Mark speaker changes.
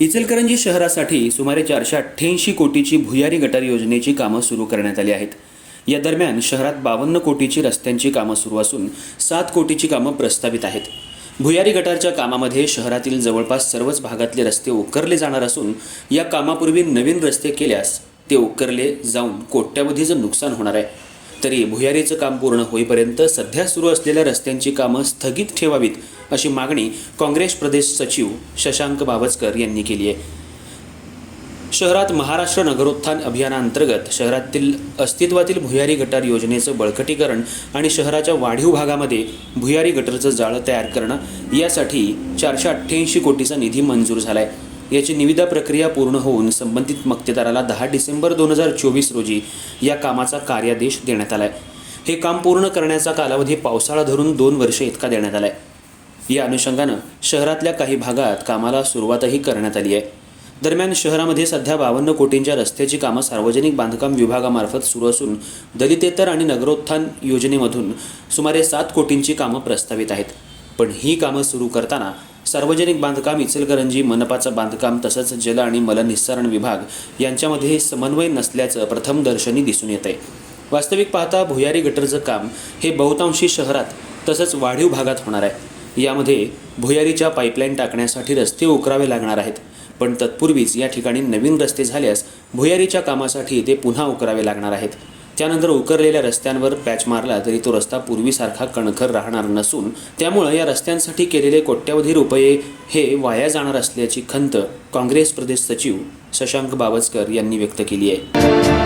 Speaker 1: इचलकरंजी शहरासाठी सुमारे चारशे अठ्ठ्याऐंशी कोटीची भुयारी गटार योजनेची कामं सुरू करण्यात आली आहेत. या दरम्यान शहरात बावन्न कोटीची रस्त्यांची कामं सुरू असून सात कोटीची कामं प्रस्तावित आहेत. भुयारी गटारच्या कामामध्ये शहरातील जवळपास सर्वच भागातले रस्ते उकरले जाणार असून या कामापूर्वी नवीन रस्ते केल्यास ते उकरले जाऊन कोट्यावधीचं नुकसान होणार आहे. तरी भुयारीचं काम पूर्ण होईपर्यंत सध्या सुरू असलेल्या रस्त्यांची कामं स्थगित ठेवावीत अशी मागणी काँग्रेस प्रदेश सचिव शशांक बावचकर यांनी केली आहे. शहरात महाराष्ट्र नगरोत्थान अभियानांतर्गत शहरातील अस्तित्वातील भुयारी गटार योजनेचं बळकटीकरण आणि शहराच्या वाढीव भागामध्ये भुयारी गटरचं जाळं तयार करणं यासाठी चारशे अठ्ठ्याऐंशी कोटीचा निधी मंजूर झाला आहे याची निविदा प्रक्रिया पूर्ण होऊन संबंधित मक्तेदाराला दहा डिसेंबर दोन हजार चोवीस रोजी या कामाचा कार्यादेश देण्यात आला आहे हे काम पूर्ण करण्याचा कालावधी पावसाळा धरून दोन वर्षे इतका देण्यात आला आहे या अनुषंगानं शहरातल्या काही भागात कामाला सुरुवातही करण्यात आली आहे. दरम्यान शहरामध्ये सध्या बावन्न कोटींच्या रस्त्याची कामं सार्वजनिक बांधकाम विभागामार्फत सुरू असून दलितेतर आणि नगरोत्थान योजनेमधून सुमारे सात कोटींची कामं प्रस्तावित आहेत. पण ही कामं सुरू करताना सार्वजनिक बांधकाम इचलकरंजी मनपाचं बांधकाम तसंच जल आणि मलनिस्सारण विभाग यांच्यामध्ये समन्वय नसल्याचं प्रथमदर्शनी दिसून येत आहे वास्तविक पाहता भुयारी गटरचं काम हे बहुतांशी शहरात तसंच वाढीव भागात होणार आहे. यामध्ये भुयारीच्या पाईपलाईन टाकण्यासाठी रस्ते उकरावे लागणार आहेत. पण तत्पूर्वीच या ठिकाणी नवीन रस्ते झाल्यास भुयारीच्या कामासाठी ते पुन्हा उकरावे लागणार आहेत. त्यानंतर उकरलेल्या रस्त्यांवर पॅच मारला तरी तो रस्ता पूर्वीसारखा कणखर राहणार नसून त्यामुळं या रस्त्यांसाठी केलेले कोट्यवधी रुपये हे वाया जाणार असल्याची खंत काँग्रेस प्रदेश सचिव शशांक बावचकर यांनी व्यक्त केली आहे.